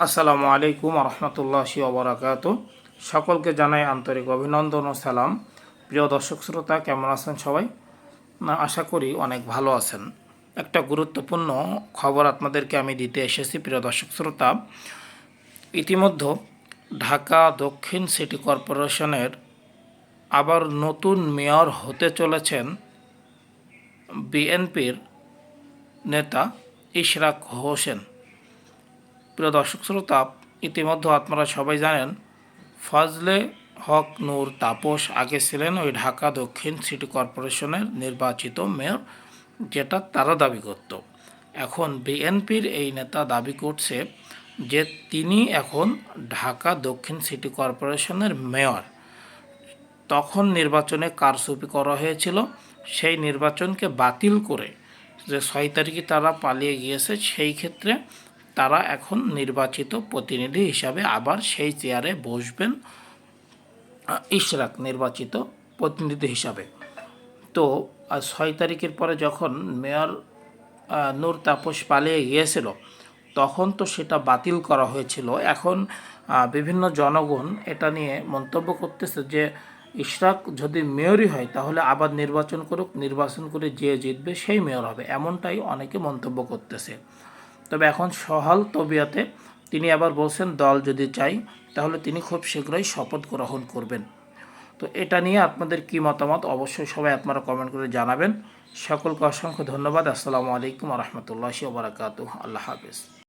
আসসালামু আলাইকুম রহমতুল্লাহি ওবরাকাত সকলকে জানাই আন্তরিক অভিনন্দন ও সালাম। প্রিয় দর্শক শ্রোতা, কেমন আছেন সবাই? না, আশা করি অনেক ভালো আছেন। একটা গুরুত্বপূর্ণ খবর আপনাদেরকে আমি দিতে এসেছি, প্রিয় দর্শক শ্রোতা। ইতিমধ্যে ঢাকা দক্ষিণ সিটি কর্পোরেশনের আবার নতুন মেয়র হতে চলেছেন বিএনপির নেতা ইশরাক হোসেন। প্রিয় দর্শক শ্রোতা, ইতিমধ্যে আপনারা সবাই জানেন, ফজলে হক নূর তাপস আগে ছিলেন ওই ঢাকা দক্ষিণ সিটি কর্পোরেশনের নির্বাচিত মেয়র, যেটা তারা দাবি করত। এখন বিএনপির এই নেতা দাবি করছে যে তিনি এখন ঢাকা দক্ষিণ সিটি কর্পোরেশনের মেয়র। তখন নির্বাচনে কারচুপি করা হয়েছিল, সেই নির্বাচনকে বাতিল করে যে ছয় তারিখে তারা পালিয়ে গিয়েছে, সেই ক্ষেত্রে তারা এখন নির্বাচিত প্রতিনিধি হিসাবে আবার সেই চেয়ারে বসবেন ইশরাক নির্বাচিত প্রতিনিধি হিসাবে। তো ছয় তারিখের পরে যখন মেয়র নূর তাপস পালিয়ে গিয়েছিল, তখন তো সেটা বাতিল করা হয়েছিল। এখন বিভিন্ন জনগণ এটা নিয়ে মন্তব্য করতেছে যে, ইশরাক যদি মেয়রই হয় তাহলে আবার নির্বাচন করুক, নির্বাচন করে যে জিতবে সেই মেয়র হবে, এমনটাই অনেকে মন্তব্য করতেছে। তবে এখন সহাল তবিয়াতে তিনি আবার বলছেন, দল যদি চাই, তাহলে তিনি খুব শীঘ্রই শপথ গ্রহণ করবেন। তো এটা নিয়ে আপনাদের কি মতামত? অবশ্যই সবাই আপনারা কমেন্ট করে জানাবেন। সকলকে অসংখ্য ধন্যবাদ। আসসালামু আলাইকুম রহমতুল্লাহ ওবরাকাতু আল্লাহ হাফিজ।